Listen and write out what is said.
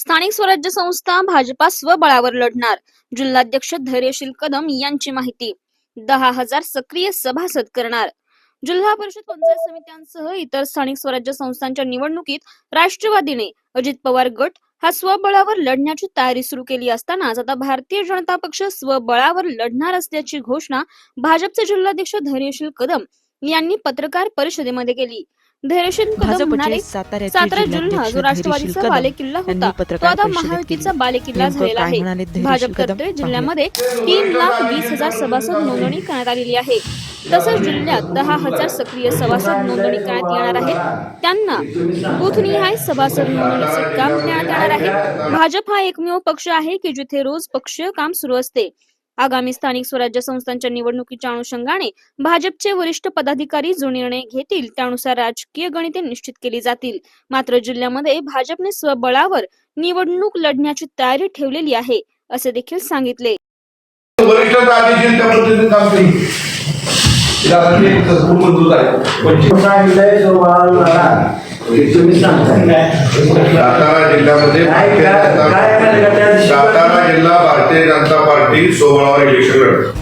स्थानिक स्वराज्य संस्था भाजपा स्वबळावर लढणार. जिल्हाध्यक्ष धैर्यशील कदम यांची माहिती. दहा हजार सक्रिय सभासद करणार. जिल्हा परिषद पंचायत समित्यांसह इतर स्थानिक स्वराज्य संस्थांच्या निवडणुकीत राष्ट्रवादीने अजित पवार गट हा स्वबळावर लढण्याची तयारी सुरू केली असतानाच आता भारतीय जनता पक्ष स्वबळावर लढणार असल्याची घोषणा भाजपचे जिल्हाध्यक्ष धैर्यशील कदम यांनी पत्रकार परिषदेमध्ये केली. धैर्यशील कदम म्हणाले सातारा जिल्हा जो राष्ट्रवादीचा बालेकिल्ला होता तो आता महायुतीचा केली. बालेकिल्ला झालेला आहे. भाजपतर्फे? जिल्ह्यामध्ये तीन लाख वीस हजार सभासद नोंदणी करण्यात आलेली आहे. तसंच जिल्ह्यात दहा हजार सक्रिय सभासद नोंदणी करण्यात येणार आहेत त्यांना बूथनिहाय सभासद नोंदणीचे काम देण्यात येणार आहे. भाजप हा एकमेव पक्ष आहे की जिथे रोज पक्षीय काम सुरू असते. आगामी स्थानिक स्वराज्य संस्थांच्या निवडणुकीच्या अनुषंगाने भाजपचे वरिष्ठ पदाधिकारी जो निर्णय घेतील त्यानुसार राजकीय गणिते निश्चित केली जातील. मात्र जिल्ह्यामध्ये भाजपने स्वबळावर निवडणूक लढण्याची तयारी ठेवलेली आहे असे देखील सांगितले. जिल्ह्यामध्ये भारतीय जनता पार्टी सोमवार इलेक्शन लढत